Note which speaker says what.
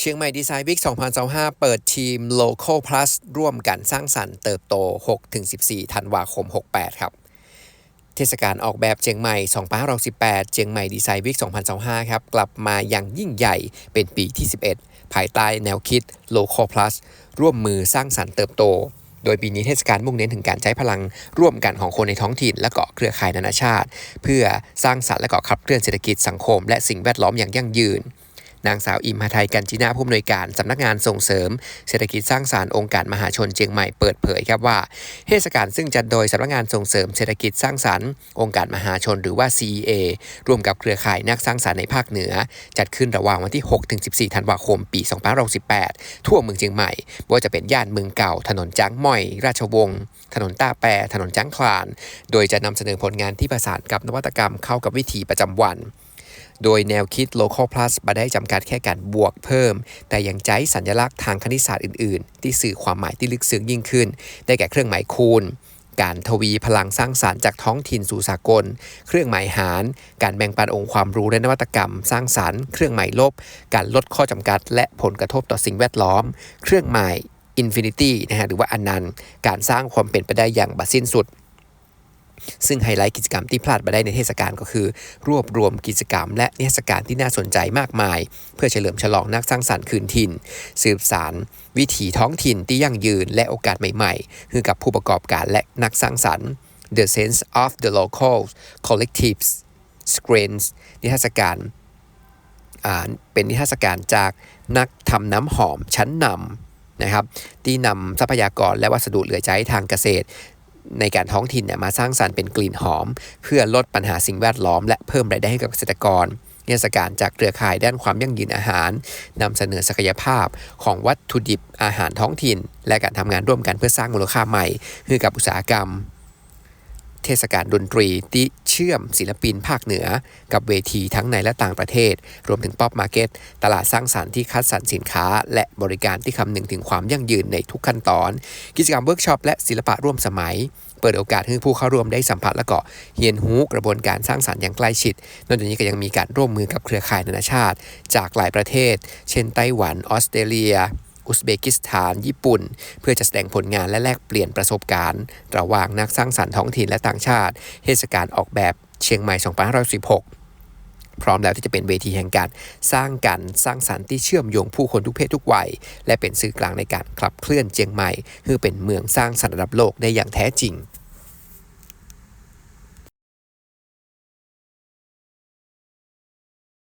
Speaker 1: เชียงใหม่ดีไซน์วิก 2025 เปิดทีม Local Plus ร่วมกันสร้างสรรค์เติบโต 6-14 ธันวาคม 68 ครับ เทศกาลออกแบบเชียงใหม่ 2518 เชียงใหม่ดีไซน์วิก 2025 ครับ กลับมาอย่างยิ่งใหญ่เป็นปีที่ 11 ภายใต้แนวคิด Local Plus ร่วมมือสร้างสรรค์เติบโต โดยปีนี้เทศกาลมุ่งเน้นถึงการใช้พลังร่วมกันของคนในท้องถิ่น และเก็เครือข่ายนานาชาติ เพื่อสร้างสรรค์และเก็ขับเคลื่อนเศรษฐกิจสังคม และสิ่งแวดล้อมอย่างยั่งยืน นางสาวอิมหาไทยกันจินาผู้อำนวยการสำนักงานส่งเสริม เศรษฐกิจสร้างสารรค์องค์การมหาชนเชียงใหม่เปิดเผยครับว่าเทศกาลซึ่งจัดโดยสำนักงานส่งเสริมเศรษฐกิจสร้างสรรค์ องค์การมหาชนหรือว่า CEA ร่วมกับเครือข่ายนักสร้างสรรค์ในภาคเหนือ จัดขึ้นระหว่างวันที่ 6-14 ธันวาคม ปี2568ทั่วเมืองเชียงใหม่ว่าจะเป็นย่านเมืองเก่า ถนนจ้างม่อย ราชวงศ์ถนนต้าแปรถนนจ้างคลาน โดยจะนำเสนอผลงานที่ประสานกับนวัตกรรมเข้ากับวิถีประจำวัน โดยแนวคิด Local Plus ไม่ได้จำกัดแค่การบวกเพิ่ม แต่ยังใช้สัญลักษณ์ทางคณิตศาสตร์อื่น ๆ ที่สื่อความหมายที่ลึกซึ้งยิ่งขึ้น ได้แก่เครื่องหมายคูณการทวีพลังสร้างสารรค์จากท้องถิ่นสู่สากล เครื่องหมายหาร การแบ่งปันองค์ความรู้และนวัตกรรม สร้างสารรค์ เครื่องหมายลบ การลดข้อจำกัด และผลกระทบต่อสิ่งแวดล้อม เครื่องหมาย Infinity นะฮะหรือว่าอนันต์ การสร้างความเป็นไปได้อย่างบัดสิ้นสุด ซึ่งไฮไลท์กิจกรรมที่พลาดไม่ได้ในเทศกาลก็คือ รวบรวมกิจกรรม และนิทรรศการที่น่าสนใจมากมาย เพื่อเฉลิมฉลองนักสร้างสรรค์คืนถิ่น สืบสาร วิถีท้องถิ่นที่ยั่งยืนและโอกาสใหม่ๆให้กับผู้ประกอบการและนักสร้างสรรค์ The Sense of the Local Collectives Screens นิทรรศการอ่าเป็นนิทรรศการจากนักทำน้ำหอมชั้นนำนะครับที่นำทรัพยากรและวัสดุเหลือใช้ทางเกษตร ในการท้องถิ่นเนี่ยมาสร้างสรรค์เป็นกลิ่นหอม เพื่อลดปัญหาสิ่งแวดล้อม และเพิ่มรายได้ให้กับเกษตรกรนิทศการจากเครือข่ายด้านความยั่งยืนอาหารนำเสนอศักยภาพของวัตถุดิบอาหารท้องถิ่น และการทำงานร่วมกันเพื่อสร้างมูลค่าใหม่ให้กับอุตสาหกรรม เทศกาลดนตรีที่เชื่อมศิลปินภาคเหนือ กับเวทีทั้งในและต่างประเทศ รวมถึงป๊อปมาร์เก็ตตลาดสร้างสรรค์ที่คัดสรรสินค้า และบริการที่คำนึงถึงความยั่งยืนในทุกขั้นตอน กิจกรรมเวิร์กช็อปและศิลปะร่วมสมัย เปิดโอกาสให้ผู้เข้าร่วมได้สัมผัสและก็เรียนรู้กระบวนการสร้างสรรค์อย่างใกล้ชิด นอกจากนี้ก็ยังมีการร่วมมือกับเครือข่ายนานาชาติ จากหลายประเทศ เช่นไต้หวัน ออสเตรเลีย อุซเบกิสถาน ญี่ปุ่น เพื่อจะแสดงผลงานและแลกเปลี่ยนประสบการณ์ ระหว่างนักสร้างสรรค์ท้องถิ่นและต่างชาติ เทศกาลออกแบบเชียงใหม่ 2516 พร้อมแล้วที่จะเป็นเวทีแห่งการสร้างกันสร้างสรรค์ที่เชื่อมโยงผู้คนทุกเพศทุกวัย และเป็นสื่อกลางในการขับเคลื่อนเชียงใหม่เพื่อเป็นเมืองสร้างสรรค์ระดับโลกได้อย่างแท้จริง